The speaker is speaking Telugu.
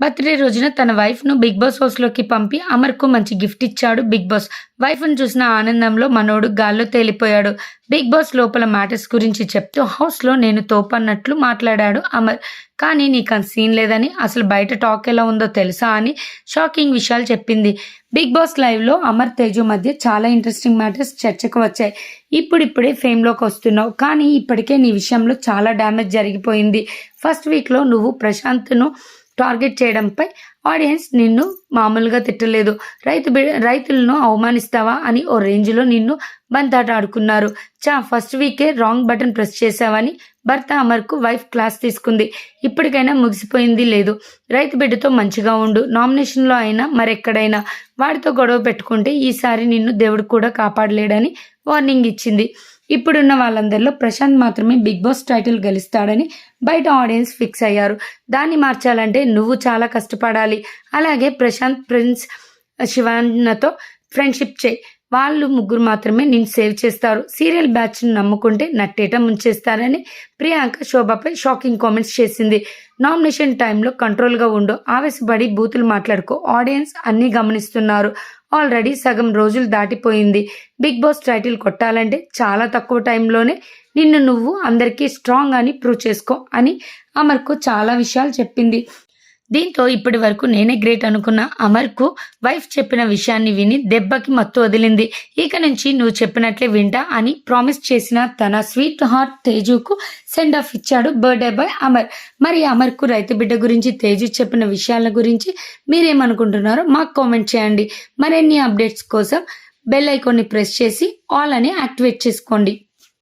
బర్త్డే రోజున తన వైఫ్ను బిగ్ బాస్ హౌస్లోకి పంపి అమర్కు మంచి గిఫ్ట్ ఇచ్చాడు బిగ్ బాస్. వైఫ్ను చూసిన ఆనందంలో మనోడు గాల్లో తేలిపోయాడు. బిగ్ బాస్ లోపల మ్యాటర్స్ గురించి చెప్తూ హౌస్లో నేను తోపన్నట్లు మాట్లాడాడు అమర్ కానీ నీకు అంత సీన్ లేదని అసలు బయట టాక్ ఎలా ఉందో తెలుసా అని షాకింగ్ విషయాలు చెప్పింది. బిగ్ బాస్ లైవ్లో అమర్ తేజు మధ్య చాలా ఇంట్రెస్టింగ్ మ్యాటర్స్ చర్చకు వచ్చాయి. ఇప్పుడిప్పుడే ఫేమ్లోకి వస్తున్నావు కానీ ఇప్పటికే నీ విషయంలో చాలా డ్యామేజ్ జరిగిపోయింది. ఫస్ట్ వీక్లో నువ్వు ప్రశాంత్ను టార్గెట్ చేయడంపై ఆడియన్స్ నిన్ను మామూలుగా తిట్టలేదు. రైతు రైతులను అవమానిస్తావా అని ఓ రేంజ్లో నిన్ను బంతాట ఆడుకున్నారు చా ఫస్ట్ వీకే రాంగ్ బటన్ ప్రెస్ చేశావని భర్త అమర్కు వైఫ్ క్లాస్ తీసుకుంది. ఇప్పటికైనా ముగిసిపోయింది లేదు. రైతు బిడ్డతో మంచిగా ఉండు. నామినేషన్లో అయినా మరెక్కడైనా వాడితో గొడవ పెట్టుకుంటే ఈసారి నిన్ను దేవుడు కూడా కాపాడలేడని వార్నింగ్ ఇచ్చింది. ఇప్పుడున్న వాళ్ళందరిలో ప్రశాంత్ మాత్రమే బిగ్ బాస్ టైటిల్ గెలుస్తాడని బయట ఆడియన్స్ ఫిక్స్ అయ్యారు. దాన్ని మార్చాలంటే నువ్వు చాలా కష్టపడాలి. అలాగే ప్రశాంత్ ప్రిన్స్ శివాన్నతో ఫ్రెండ్షిప్ చేయి. వాళ్ళు ముగ్గురు మాత్రమే నేను సేవ్ చేస్తారు. సీరియల్ బ్యాచ్ను నమ్ముకుంటే నట్టేట ముంచేస్తారని ప్రియాంక శోభపై షాకింగ్ కామెంట్స్ చేసింది. నామినేషన్ టైంలో కంట్రోల్గా ఉండు ఆవేశపడి బూతులు మాట్లాడుకో ఆడియన్స్ అన్నీ గమనిస్తున్నారు. ఆల్రెడీ సగం రోజులు దాటిపోయింది. బిగ్ బాస్ టైటిల్ కొట్టాలంటే చాలా తక్కువ టైంలోనే నిన్ను నువ్వు అందరికీ స్ట్రాంగ్ అని ప్రూవ్ చేసుకో అని అమర్కు చాలా విషయాలు చెప్పింది. దీంతో ఇప్పటి వరకు నేనే గ్రేట్ అనుకున్న అమర్కు వైఫ్ చెప్పిన విషయాన్ని విని దెబ్బకి మత్తు వదిలింది. ఇక నుంచి నువ్వు చెప్పినట్లే వింటా అని ప్రామిస్ చేసిన తన స్వీట్ హార్ట్ తేజుకు సెండ్ ఆఫ్ ఇచ్చాడు బర్త్డే బాయ్ అమర్. మరి అమర్కు రైతు బిడ్డ గురించి తేజు చెప్పిన విషయాల గురించి మీరేమనుకుంటున్నారో మాకు కామెంట్ చేయండి. మరిన్ని అప్డేట్స్ కోసం బెల్ ఐకాన్ని ప్రెస్ చేసి ఆల్ అని యాక్టివేట్ చేసుకోండి.